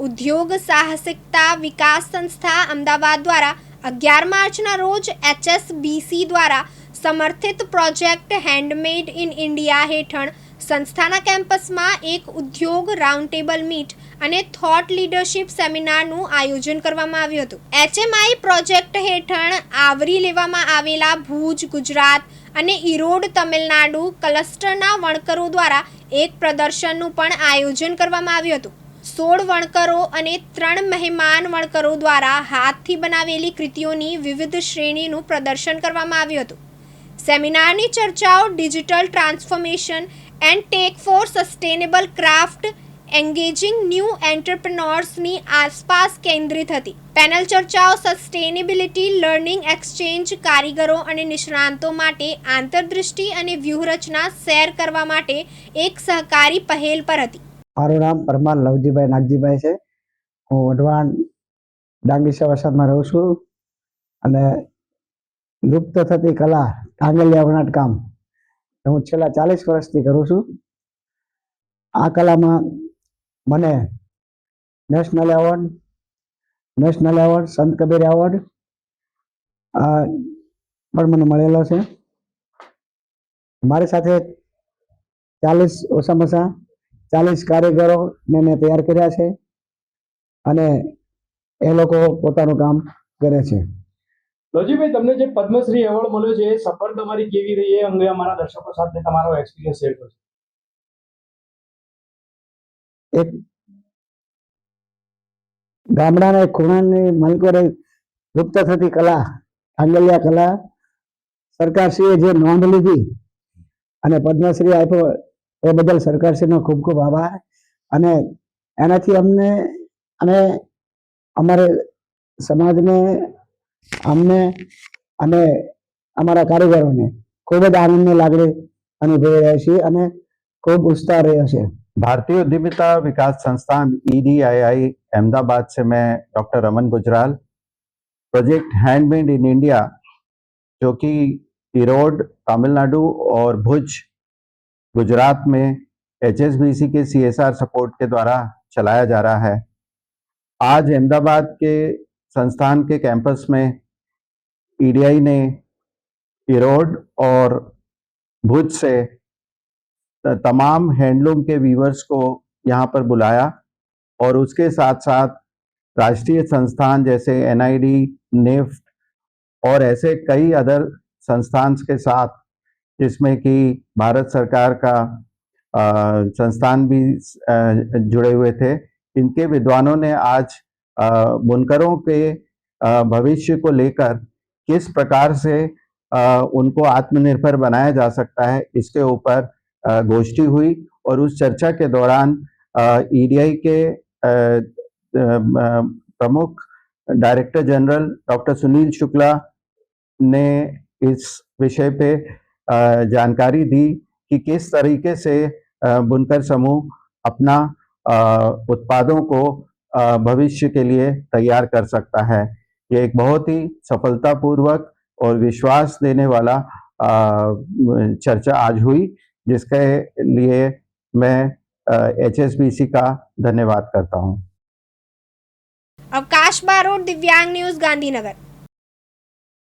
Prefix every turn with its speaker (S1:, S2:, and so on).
S1: ઉદ્યોગ સાહસિકતા વિકાસ સંસ્થા અમદાવાદ દ્વારા અગિયાર માર્ચના રોજ એચએસબીસી દ્વારા સમર્થિત પ્રોજેક્ટ હેન્ડમેડ ઇન ઇન્ડિયા હેઠળ સંસ્થાના કેમ્પસમાં એક ઉદ્યોગ રાઉન્ડ ટેબલ મીટ અને થોટ લીડરશિપ સેમિનારનું આયોજન કરવામાં આવ્યું હતું. એચએમઆઈ પ્રોજેક્ટ હેઠળ આવરી લેવામાં આવેલા ભુજ, ગુજરાત અને ઈરોડ, તમિલનાડુ, ક્લસ્ટરના વણકરો દ્વારા એક પ્રદર્શનનું પણ આયોજન કરવામાં આવ્યું હતું. સોળ વણકરો અને ત્રણ મહેમાન વણકરો દ્વારા હાથથી બનાવેલી કૃતિઓની વિવિધ શ્રેણીનું પ્રદર્શન કરવામાં આવ્યું હતું. સેમિનારની ચર્ચાઓ digital transformation and tech for sustainable craft engaging new એન્ટરપ્રનોર્સની આસપાસ કેન્દ્રિત હતી. પેનલ ચર્ચાઓ સસ્ટેનેબિલિટી, લર્નિંગ એક્સચેન્જ કારીગરો અને નિષ્ણાંતો માટે આંતરદૃષ્ટિ અને વ્યૂહરચના શેર કરવા માટે એક સહકારી પહેલ પર હતી.
S2: મારું નામ પરમાર લવજીભાઈ નાગજીભાઈ છે. હું વઢવાણ ડાંગીસા વરસાદમાં રહું છું અને લુપ્ત થતી કલા ટાંગલિયા વણાટ કામ એ હું છેલ્લા ચાલીસ વર્ષથી કરું છું. આ કલામાં મને નેશનલ એવોર્ડ નેશનલ એવોર્ડ, સંત કબીર એવોર્ડ પણ મને મળેલો છે. મારી સાથે ચાલીસ ઓછામાં ઓછા ચાલીસ કારીગરોને મેં તૈયાર કર્યા છે અને એ લોકો પોતાનું કામ કરે છે.
S3: લોજીભાઈ તમને જે પદ્મશ્રી એવોર્ડ મળ્યો છે એ સફળ તમારી કેવી રહી એ અંગે અમારા દર્શકો સાથે તમારો એક્સપિરિયન્સ શેર કરશો.
S2: એક ગામડાના ખૂણાની મલકોરે લુપ્ત થતી કલા આંગલિયા કલા સરકારશ્રીએ જે નોંધ લીધી અને પદ્મશ્રી આપ્યો એ બદલ સરકારશ્રીનો ખૂબ ખૂબ આભાર અને એનાથી અમને અને અમારે સમાજને અમને અને અમારા કારીગરોને ખૂબ જ આનંદની લાગણી અનુભવી રહ્યા છીએ અને ખૂબ ઉત્સાહ રહ્યો છે
S4: भारतीय उद्यमिता विकास संस्थान ईडीआईआई अहमदाबाद से मैं doctor Raman Gujral project handmade in India जो कि इरोड तमिलनाडु और भुज गुजरात में एचएसबीसी के सीएसआर सपोर्ट के द्वारा चलाया जा रहा है। आज अहमदाबाद के संस्थान के कैंपस में ईडीआई ने इरोड और भुज से तमाम हैंडलूम के वीवर्स को यहाँ पर बुलाया और उसके साथ साथ राष्ट्रीय संस्थान जैसे एनआईडी निफ्ट और ऐसे कई अदर संस्थान के साथ जिसमें कि भारत सरकार का संस्थान भी जुड़े हुए थे। इनके विद्वानों ने आज बुनकरों के भविष्य को लेकर किस प्रकार से उनको आत्मनिर्भर बनाया जा सकता है इसके ऊपर गोष्ठी हुई और उस चर्चा के दौरान ईडीआई के अ, अ, प्रमुख director general doctor Sunil Shukla ने इस विषय पे जानकारी दी कि किस तरीके से बुनकर समूह अपना उत्पादों को भविष्य के लिए तैयार कर सकता है। ये एक बहुत ही सफलतापूर्वक और विश्वास देने वाला चर्चा आज हुई, जिसके लिए मैं एचएसबीसी का धन्यवाद करता हूँ।
S1: अवकाश बारोड दिव्यांग न्यूज़, गांधीनगर।